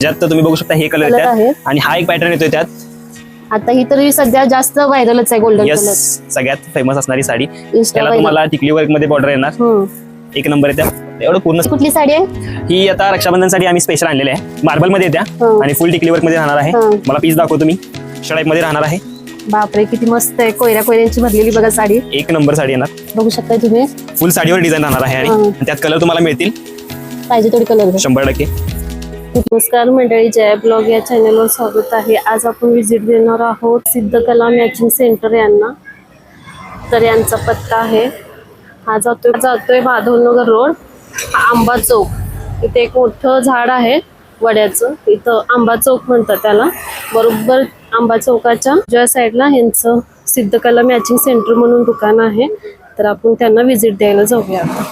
ज्यात तुम्ही बघू शकता हे कलर येतात. आणि हा एक पॅटर्न येतोय त्यात. आता ही तरी सध्या जास्त व्हायरलच आहे गोल्डन कलर सगळ्यात फेमस असणारी साडी. त्याला. तुम्हाला टिकली वर्कमध्ये बॉर्डर येणार. एक नंबर येत्या एवढं पूर्ण कुठली साडी आहे? ही आता रक्षाबंधनसाठी आम्ही स्पेशल आणलेली आहे. मार्बलमध्ये येत्या. आणि फुल टिकली वर्कमध्ये राहणार आहे. मला पीस दाखवतो मी शडाईपमध्ये राहणार आहे. बापरे किती मस्त आहे. कोयऱ्या कोयऱ्यांची भरलेली बघा साडी. एक नंबर साडी येणार. बघू शकताय तुम्ही. फुल साडीवर डिझाईन राहणार आहे आणि त्यात कलर तुम्हाला मिळतील. पाहिजे तेवढी कलर शंभर टक्के. नमस्कार मंडळी जय ब्लॉग या चॅनलवर स्वागत आहे. आज आपण व्हिजिट देणार आहोत सिद्धकला मॅचिंग सेंटर यांना. तर यांचा पत्ता आहे. हा जातोय जातोय माधवनगर रोड हा आंबा चौक. इथे एक मोठं झाड आहे वड्याचं. इथं आंबा चौक म्हणतात त्याला. बरोबर आंबा चौकाच्या ज्या साईडला यांचं सिद्धकला मॅचिंग सेंटर म्हणून दुकान आहे. तर आपण त्यांना व्हिजिट द्यायला जाऊया आता.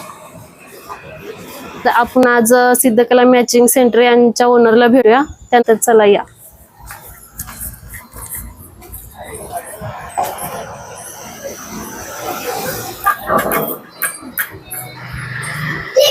तर आपण आज सिद्धकला मॅचिंग सेंटर यांच्या ओनरला भेटूया. त्यानंतर चला या.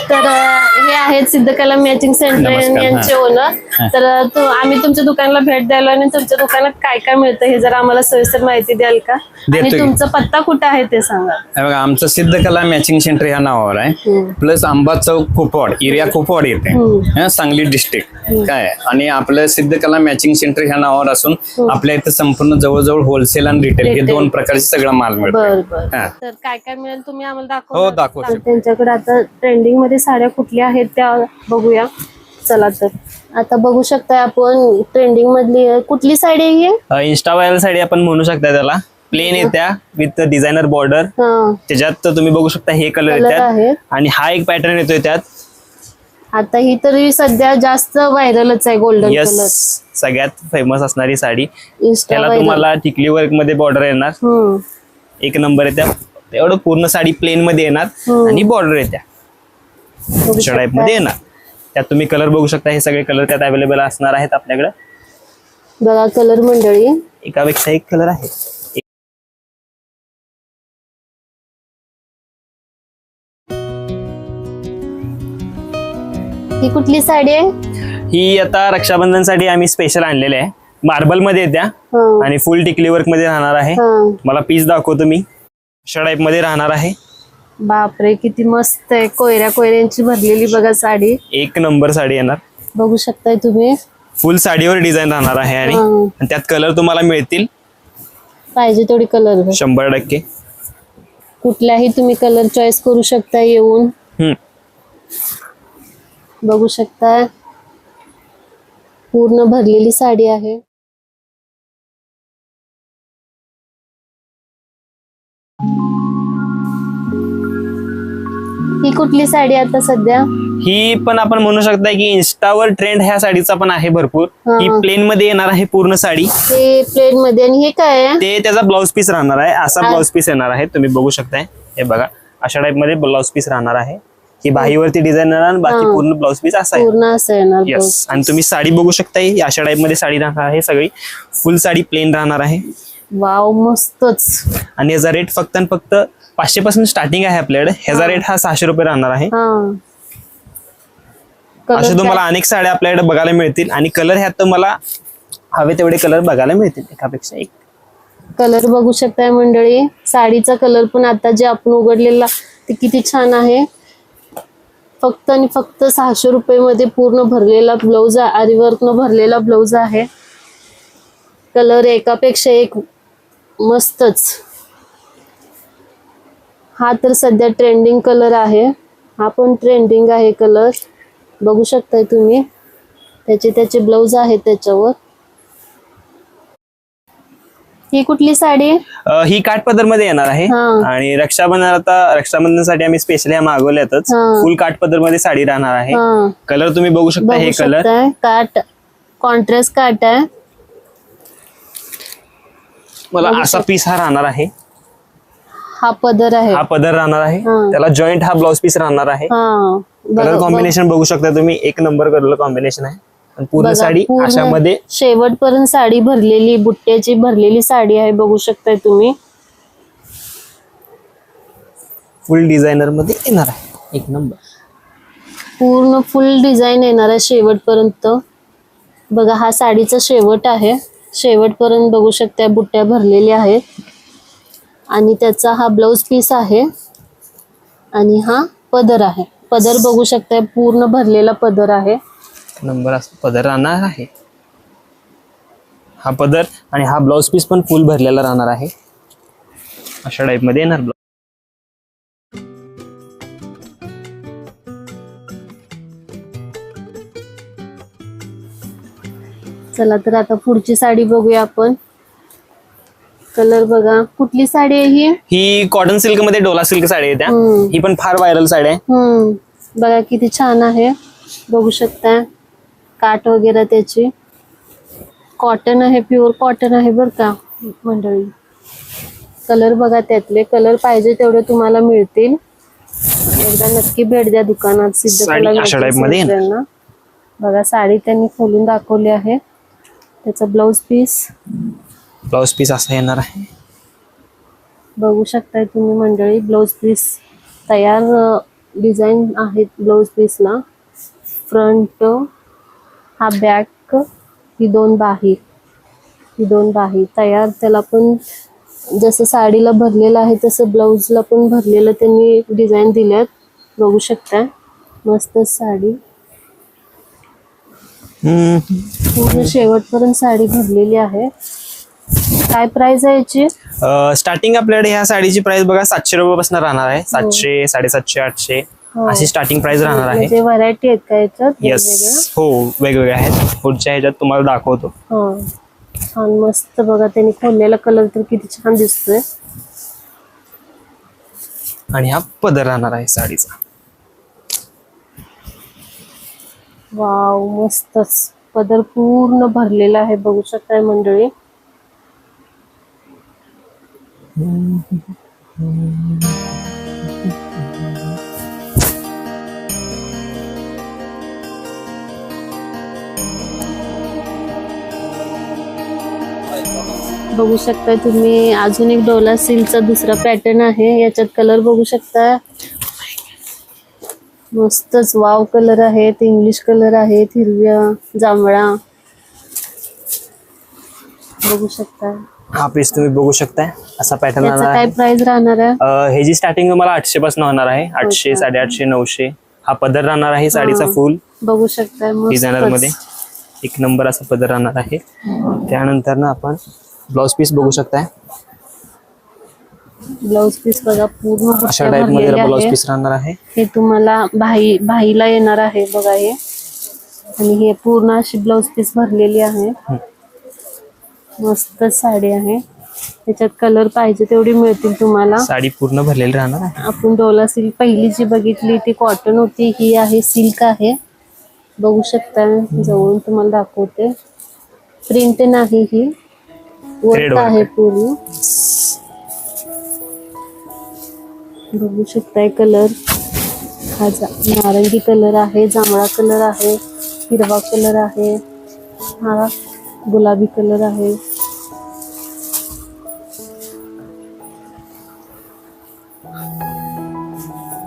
तर हे आहेत सिद्धकला मॅचिंग सेंटर यांचे ओनर तर आम्ही तुमच्या दुकानाला भेट द्यायला आणि तुमच्या दुकानात काय काय मिळतं हे जरा आम्हाला सविस्तर माहिती द्याल का आणि. तुमचा पत्ता कुठे आहे ते सांगा हे बघा आमचं सिद्धकला मॅचिंग सेंटर ह्या नावावर आहे. प्लस आंबा चौक कुपवाड एरिया कुपवाड येते. हं, सांगली डिस्ट्रिक्ट काय आणि आपलं सिद्धकला मॅचिंग सेंटर ह्या नावावर असून आपल्या इथं संपूर्ण जवळजवळ होलसेल आणि रिटेल हे Retail. दोन प्रकारचे सगळं माल मिळतो बर बर हा. तर काय काय मिळेल तुम्ही आम्हाला हो, दाखवा दाखवू शकतो. त्यांच्याकडे आता ट्रेंडिंगमध्ये साड्या कुठल्या आहेत त्या बघूया चला तर. आता बघू शकता आपण ट्रेंडिंग मधली. कुठली साडी आहे? इंस्टा व्हायरल साडी आपण म्हणू शकता त्याला. प्लेन येत्या विथ डिझायनर बॉर्डर हा. त्याच्यात तर तुम्ही बघू शकता हे कलर येतात. आणि हा एक पॅटर्न येतोय त्यात. आता ही तरी सध्या जास्त व्हायरलच आहे गोल्डन यस कलर सगळ्यात फेमस असणारी साडी. इंस्टा त्याला व्हायरल तुम्हाला टिकली वर्कमध्ये बॉर्डर येणार. हम्म. एक नंबर येत्या एवढं पूर्ण साडी प्लेन मध्ये येणार. आणि बॉर्डर येत्या बघू. मध्ये येणार. त्यात तुम्ही कलर बघू शकता हे सगळे कलर त्यात अवेलेबल असणार आहेत आपल्याकडे. बघा कलर मंडळी. एकापेक्षा एक कलर आहे. ही कुठली साडी आहे? ही आता रक्षाबंधनसाठी आम्ही स्पेशल आणलेले आहे. मार्बलमध्ये येत्या हा. आणि फुल टिकली वर्कमध्ये राहणार आहे. हा. मला पीस दाखवतो मी. टाईपमध्ये राहणार आहे. बापरे किती मस्त आहे. कोयऱ्या कोयऱ्यांची भरलेली बघा साडी. एक नंबर साडी येणार. बघू शकताय तुम्ही. फुल साडीवर डिझाईन राहणार आहे आणि हा. आणि त्यात कलर तुम्हाला मिळतील. पाहिजे तेवढी कलर शंभर टक्के. कुठलाही तुम्ही कलर चॉईस करू शकता येऊन. हम्म. बघू शकता पूर्ण भरलेली साडी आहे. ही कुठली साडी आता सध्या? ही पण आपण म्हणू शकता की इन्स्टावर ट्रेंड ह्या साडीचा पण आहे भरपूर. हा. ही प्लेन मध्ये येणार आहे पूर्ण साडी. हे प्लेन मध्ये. आणि हे काय आहे? ते त्याचा ब्लाउज पीस राहणार आहे. असा ब्लाउज पीस येणार आहे. तुम्ही बघू शकताय. हे बघा. अशा टाइपमध्ये ब्लाउज पीस राहणार आहे. ही बाहीवरती डिझाईन येणार आणि बाकी हा. पूर्ण ब्लाउज पीस असा आहे पूर्ण असं येणार बघ. येस आणि तुम्ही साडी बघू शकता ही अशा टाइपमध्ये साडी राहणार आहे सगळी. फुल साडी प्लेन राहणार आहे. वाव मस्तच. आणि याचा रेट फक्त आणि फक्त पाचशे पासून स्टार्टिंग आहे आपल्याकडे. ह्याचा रेट हा सहाशे रुपये राहणार आहे. हा. तुम्हाला अनेक साड्या आपल्याकडे बघायला मिळतील. आणि कलर ह्यात तुम्हाला हवे तेवढे कलर बघायला मिळतील. एकापेक्षा एक. कलर बघू शकताय मंडळी. साडीचा कलर पण आता जे आपण उघडलेला ते किती छान आहे. फक्त आणि फक्त सहाशे रुपये मध्ये पूर्ण भरलेला ब्लाऊज आरीवर्क न भरलेला ब्लाऊज आहे. कलर एकापेक्षा एक मस्तच. हा तर सध्या ट्रेंडिंग कलर आहे. हा पण ट्रेंडिंग आहे कलर बघू शकताय तुम्ही. त्याचे त्याचे ब्लाऊज आहेत त्याच्यावर. ही कुठली साडी? ही काठपदरमध्ये येणार आहे. आणि रक्षाबंधन आता रक्षाबंधनसाठी आम्ही स्पेशल ह्या मागवल्यातच. फुल काठपदरमध्ये साडी राहणार आहे. कलर तुम्ही बघू शकता हे कलर काट कॉन्ट्रास्ट काट आहे. मला असा पीस हा राहणार आहे. हा पदर आहे. हा पदर राहणार आहे. हा. त्याला जॉईंट हा ब्लाउज पीस राहणार आहे. हा कलर बघा- कॉम्बिनेशन बघू शकता तुम्ही. एक नंबर कलर कॉम्बिनेशन आहे. आणि पूर्ण बघा, साडी पूर्ण अशामध्ये शेवटपर्यंत साडी भरलेली बुट्ट्याची भरलेली साडी आहे बघू शकताय तुम्ही. फुल डिझायनरमध्ये येणार आहे. एक नंबर पूर्ण फुल डिझाईन येणार आहे शेवटपर्यंत. बघा हा साडीचा शेवट आहे. शेवटपर्यंत बघू शकता बुट्ट्या भरलेल्या आहेत. आणि त्याचा हा ब्लाऊज पीस आहे. आणि हा पदर आहे. पदर बघू शकता पूर्ण भरलेला पदर आहे. नंबर पदर राहणार आहे. हा पदर आणि हा ब्लाऊज पीस पण फुल भरलेला राहणार आहे. अशा टाईपमध्ये येणार चला तर आता पुढची साडी बघूया आपण. कलर बघा. कुठली साडी आहे ही? ही कॉटन सिल्कमध्ये डोला सिल्क साडी आहे त्या. ही पण फार व्हायरल साडी आहे. हम्म. बघा किती छान आहे. बघू शकता. काट वगैरे त्याची. कॉटन आहे प्युअर कॉटन आहे बरं का मंडळी. कलर बघा त्यातले. कलर पाहिजे तेवढे तुम्हाला मिळतील. एकदा नक्की भेट द्या दुकानात. सिद्ध कला. बघा साडी त्यांनी खोलून दाखवली आहे. त्याचा ब्लाऊज पीस. ब्लाउज पीस असा येणार आहे. बघू शकताय तुम्ही मंडळी ब्लाऊज पीस तयार डिझाईन आहेत ब्लाऊज पीसला. फ्रंट हा बॅक ही दोन बाही. ही दोन बाही तयार. त्याला पण जसं साडीला भरलेलं आहे तसं ब्लाऊजला पण भरलेलं त्यांनी डिझाईन दिल्यात. बघू शकताय. मस्त साडी. पूर्ण शेवटपर्यंत साडी भरलेली आहे. काय प्राइस आहे याची? स्टार्टिंग आपल्याकडे ह्या साडीची प्राइस बघा सातशे रुपयापासून राहणार आहे. सातशे साडेसातशे आठशे. हो. अशी स्टार्टिंग प्राइस राहणार आहे. म्हणजे व्हरायटी आहेत का याच्यात? वेगवेगळ्या? येस हो वेगवेगळे आहेत. पुढच्या ह्याच्यात तुम्हाला दाखवतो. हा. छान मस्त बघा त्यांनी खोललेला कलर तर किती छान दिसतोय. आणि हा पदर राहणार आहे साडीचा. वाव मस्तच पदर पूर्ण भरलेला आहे बघू शकताय मंडळी. बघू शकताय तुम्ही अजून एक डोला सिल्कचा दुसरा पॅटर्न आहे याच्यात कलर बघू शकता मस्तच वाव कलर आहेत इंग्लिश कलर आहेत हिरव्या जांभळा. बघू शकता. हा पीस तुम्ही बघू शकताय. असा पॅटर्न याचा काय प्राइस राहणार आहे? अं, ह्याची स्टार्टिंग तुम्हाला आठशे पासून होणार आहे. आठशे अच्छा. साडेआठशे नऊशे. हा पदर राहणार आहे साडीचा हा. फुल बघू शकताय डिझायनरमध्ये मस्त एक नंबर असा पदर राहणार आहे. त्यानंतर ना आपण ब्लाउज पीस बघू शकताय. ब्लाउज पीस बघा पूर्ण अशा टाइपमध्ये. पीस राहणार आहे. हे तुम्हाला भाई भाईला येणार आहे बघा हे. आणि हे पूर्ण अशी ब्लाउज पीस भरलेली आहे. मस्त साडी आहे. त्याच्यात कलर पाहिजे तेवढी मिळतील तुम्हाला. साडी पूर्ण भरलेली राहणार आहे. आपण डोला सिल्क पहिली जी बघितली ती कॉटन होती ही आहे सिल्क आहे. बघू शकता जवळून तुम्हाला दाखवते. प्रिंट नाही ही. वर्क आहे. पूर्ण. बघू शकताय कलर. हा जा नारंगी कलर आहे जांभळा कलर आहे हिरवा कलर आहे हा गुलाबी कलर आहे.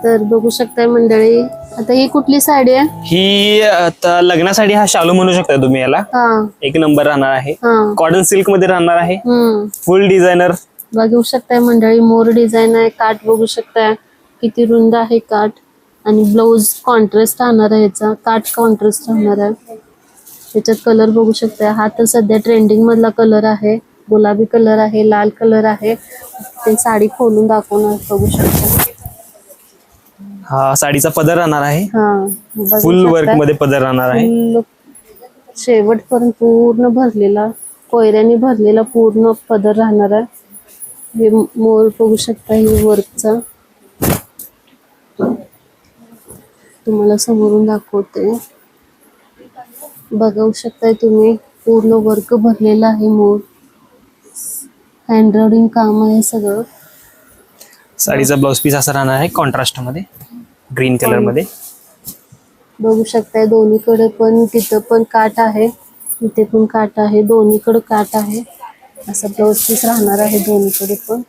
तर बघू शकताय मंडळी आता ही कुठली साडी आहे? ही आता लग्नासाठी हा शालू म्हणू शकता तुम्ही याला. हा. एक नंबर राहणार आहे. हा. कॉटन सिल्कमध्ये राहणार आहे. हम्म. फुल डिझायनर बघू शकताय मंडळी मोर डिझाईन आहे काठ बघू शकताय. किती रुंद आहे काठ आणि ब्लाऊज कॉन्ट्रास्ट राहणार आहे याचा. काठ कॉन्ट्रास्ट राहणार आहे. त्याच्यात कलर बघू शकताय. हा तर सध्या ट्रेंडिंग मधला कलर आहे. गुलाबी कलर आहे लाल कलर आहे. ते साडी खोलून दाखवणार बघू शकता हा साडीचा पदर राहणार आहे. हा फुल वर्क. मध्ये पदर राहणार आहे. शेवटपर्यंत पूर्ण भरलेला कोयऱ्याने भरलेला पूर्ण पदर राहणार आहे. हे मोर बघू शकता हे वर्कचा तुम्हाला समोरून दाखवते. बघू शकताय तुम्ही पूर्ण वर्क भरलेला आहे मोर. हँडरायडिंग काम आहे सगळं. साडीचा ब्लाउज पीस असा राहणार आहे कॉन्ट्रास्टमध्ये ग्रीन कलरमध्ये. बघू शकताय दोन्हीकडे पण तिथं पण काठ आहे. इथे पण काठ आहे दोन्हीकडे काठ आहे. असं ब्लाऊज पीस राहणार आहे दोन्हीकडे पण.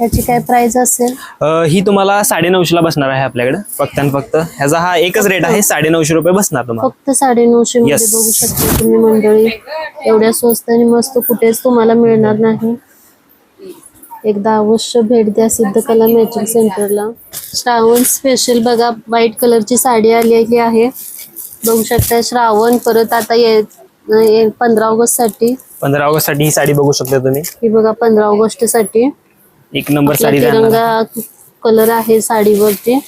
याची काय प्राइस असेल? अं, ही तुम्हाला साडे ला बसणार आहे आपल्याकडे. फक्त आणि फक्त ह्याचा हा एकच रेट आहे साडे नऊशे रुपये बसणार तुम्हाला. फक्त साडेनऊशे मध्ये Yes. बघू शकता तुम्ही मंडळी. एवढ्या स्वस्त आणि मस्त कुठेच तुम्हाला मिळणार नाही. एकदा अवश्य भेट द्या सिद्धकला मॅचिंग सेंटरला श्रावण स्पेशल बघा व्हाईट कलरची साडी आलेली आहे. बघू शकता श्रावण परत आता ये पंधरा ऑगस्टसाठी पंधरा ऑगस्टसाठी ही साडी बघू शकता तुम्ही. ही बघा पंधरा ऑगस्टसाठी एक नंबर साडी. तिरंगा कलर आहे साडीवरती.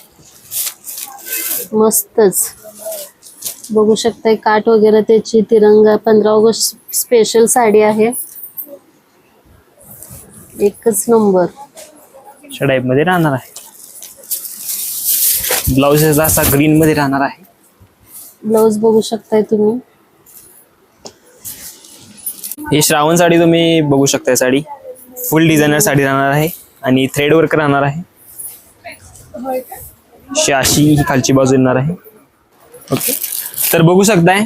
मस्तच. बघू शकताय काठ वगैरे त्याची तिरंगा पंधरा ऑगस्ट स्पेशल साडी आहे. एकच नंबर. अशा टाईपमध्ये राहणार आहे. ब्लाउज असा ग्रीन मध्ये राहणार आहे. ब्लाऊज बघू शकताय तुम्ही. ही श्रावण साडी तुम्ही बघू शकताय साडी. फुल डिझायनर साडी राहणार आहे आणि थ्रेड वर्क राहणार आहे. अशी ही खालची बाजू येणार आहे. ओके तर बघू शकताय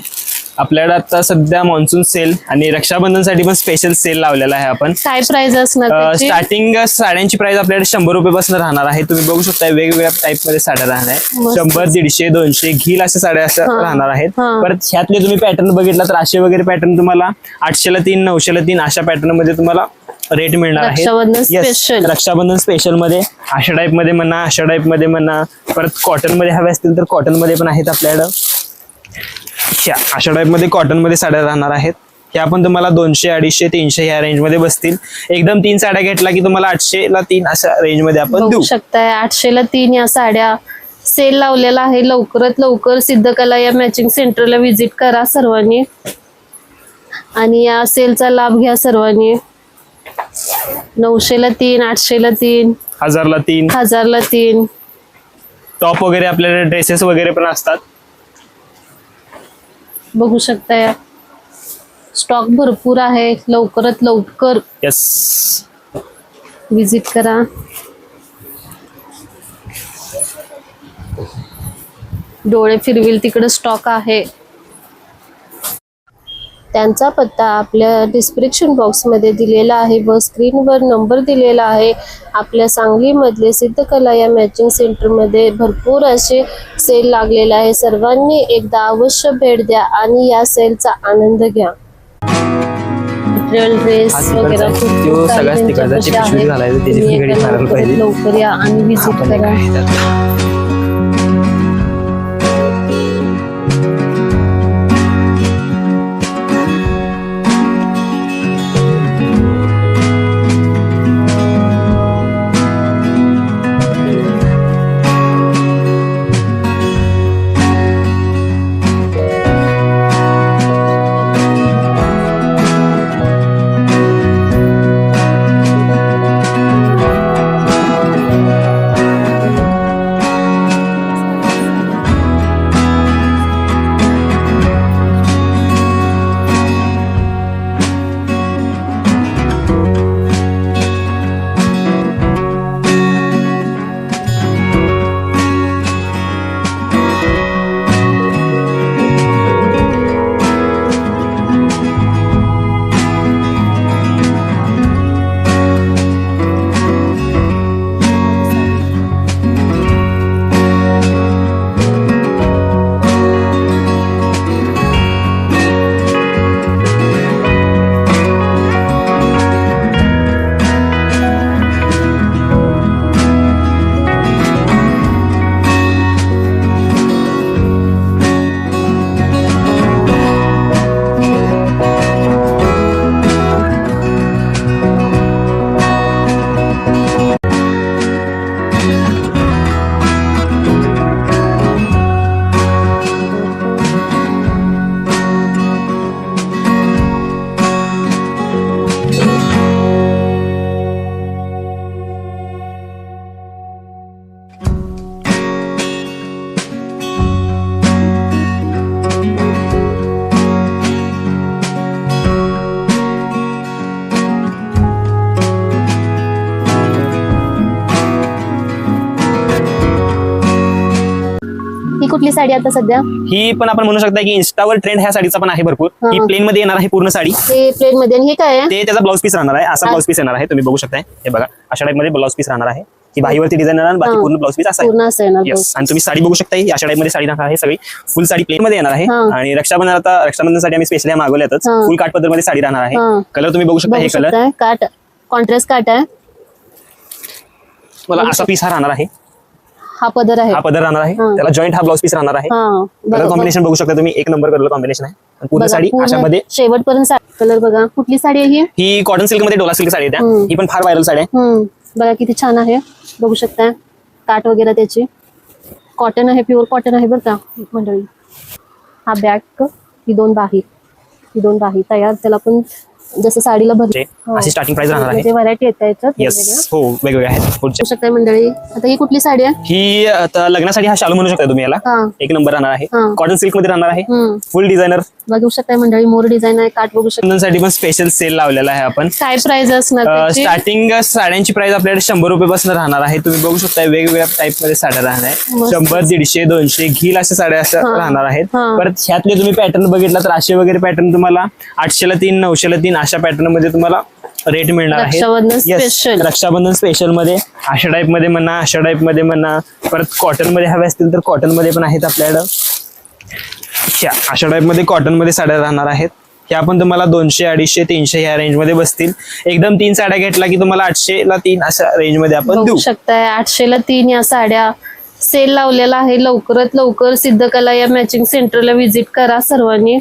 आपल्याकडे आता सध्या मान्सून सेल आणि रक्षाबंधनसाठी पण स्पेशल सेल लावलेला आहे आपण काय प्राइस असणार त्याची? स्टार्टिंग साड्यांची प्राइस आपल्याकडे शंभर रुपयापासून राहणार आहे तुम्ही बघू शकता वेगवेगळ्या टाईपमध्ये साड्या राहणार आहे मस्त. शंभर दीडशे दोनशे घील अशा साड्या अशा हा. राहणार आहेत हा. परत ह्यातले तुम्ही पॅटर्न बघितला तर असे वगैरे पॅटर्न तुम्हाला आठशेला तीन नऊशेला तीन अशा पॅटर्नमध्ये तुम्हाला रेट मिळणार आहे रक्षाबंधन Yes, special. रक्षाबंधन स्पेशलमध्ये अशा टाईपमध्ये म्हणा अशा टाईपमध्ये म्हणा परत कॉटनमध्ये हवे असतील तर कॉटनमध्ये पण आहेत आपल्याकडं ह्या अशा टाईपमध्ये कॉटनमध्ये साड्या राहणार आहेत. ह्या पण तुम्हाला दोनशे अडीचशे तीनशे ह्या रेंजमध्ये बसतील. एकदम तीन साड्या घेतला की तुम्हाला आठशे ला तीन अशा रेंजमध्ये आपण देऊ. शकताय आठशेला तीन या साड्या. सेल लावलेला आहे लवकरात लवकर. सिद्धकला या मॅचिंग सेंटरला व्हिजिट करा सर्वांनी. आणि या सेलचा लाभ घ्या सर्वांनी. नऊशेला तीन आठशेला तीन हजारला तीन. हजारला तीन. टॉप वगैरे आपल्याकडे ड्रेसेस वगैरे पण असतात. बघू शकताय. स्टॉक भरपूर आहे. लवकरात लवकर येस विजिट करा. डोळे फिरविल तिकडे स्टॉक आहे. त्यांचा पत्ता आपल्या डिस्क्रिप्शन बॉक्समध्ये दिलेला आहे व स्क्रीनवर नंबर दिलेला आहे आपल्या सांगलीमधले सिद्धकला या मॅचिंग सेंटरमध्ये भरपूर असे सेल लागलेला आहे सर्वांनी एकदा अवश्य भेट द्या आणि या सेलचा आनंद घ्या मटेरियल ड्रेस वगैरे. खूप सगळ्याच. लवकर या आणि व्हिजिट करा कुठली साडी आता सध्या? ही पण आपण म्हणू शकता की इन्स्टावर ट्रेंड ह्या साडीचा पण आहे भरपूर. ही हा. प्लेन मध्ये येणार आहे पूर्ण साडी. प्लेन मध्ये. आणि हे काय आहे? ते त्याचा ब्लाऊज पीस राहणार आहे. असा ब्लाऊज पीस येणार आहे. तुम्ही बघू शकताय. हे बघा. अशा टाईपमध्ये ब्लाऊज पीस राहणार आहे. की बाहीवरती डिझाईन येणार आणि बाकी हा. पूर्ण ब्लाऊज पीस असा पूर्ण असं येणार येस आणि तुम्ही साडी बघू शकता ही अशा टाईपमध्ये साडी राहणार आहे सगळी. फुल साडी प्लेन मध्ये येणार आहे. हा. आणि रक्षाबंधन आता रक्षाबंधनसाठी आम्ही स्पेशली मागवल्यातच. हा. फुल काठ पद्धतीमध्ये साडी राहणार आहे. हा. कलर तुम्ही बघू शकता बघू हे कलर शकताय. काट कॉन्ट्रास्ट काट आहे. मला असा पीस हा राहणार आहे. हा पदर आहे. हा पदर राहणार आहे. त्याला जॉईंट हा ब्लाऊज पीस राहणार आहे. हा कलर. कॉम्बिनेशन बघू. शकता तुम्ही. एक नंबर कलर कॉम्बिनेशन आहे. पूर्ण साडी अशामध्ये शेवटपर्यंत कलर बघा. कुठली साडी आहे ही? कॉटन सिल्कमध्ये डोला सिल्क साडी आहे. ही पण फार व्हायरल साडी आहे. बघा किती छान आहे. बघू शकताय काट वगैरे त्याची. कॉटन आहे प्युअर कॉटन आहे बरं का मंडळी. हा बॅग ही दोन बाही. ही दोन बाही तयार. त्याला पण जसं साडीला जे अशी starting price राहणार आहे. म्हणजे व्हरायटी आहेत त्याच्यात वेगवेगळ्या. येस हो वेगवेगळे आहेत. पुढचे बघू शकताय मंडळी. आता ही कुठली साडी आहे? ही आता लग्नासाठी हा शालू म्हणू शकता तुम्ही याला. एक नंबर राहणार आहे. कॉटन सिल्कमध्ये राहणार आहे. फुल डिझायनर बघू शकताय मंडळी मोर डिझाईन आहे काट बघू शकता साठी पण स्पेशल सेल लावलेला आहे आपण काय प्राइस असणार त्याची? स्टार्टिंग साड्यांची प्राइस आपल्याकडे शंभर रुपयापासून राहणार आहे तुम्ही बघू शकता वेगवेगळ्या टाईपमध्ये साड्या राहणार आहे मस्त. शंभर दीडशे दोनशे घील अशा साड्या अशा हा. राहणार आहेत हा. परत ह्यातले तुम्ही पॅटर्न बघितला तर असे वगैरे पॅटर्न तुम्हाला आठशेला तीन नऊशेला तीन अशा पॅटर्नमध्ये तुम्हाला रेट मिळणार आहे रक्षाबंधन Yes, special. रक्षाबंधन स्पेशलमध्ये अशा टाईपमध्ये म्हणा अशा टाईपमध्ये म्हणा परत कॉटनमध्ये हवे असतील तर कॉटनमध्ये पण आहेत आपल्याकडं ह्या अशा टाईपमध्ये कॉटनमध्ये साड्या राहणार आहेत. ह्या पण तुम्हाला दोनशे अडीचशे तीनशे ह्या रेंजमध्ये बसतील. एकदम तीन साड्या घेतला की तुम्हाला आठशे ला तीन अशा रेंजमध्ये आपण देऊ. शकताय आठशे ला तीन या साड्या. सेल लावलेला आहे. लवकरात लवकर सिद्धकला या मॅचिंग सेंटरला व्हिजिट करा सर्वांनी.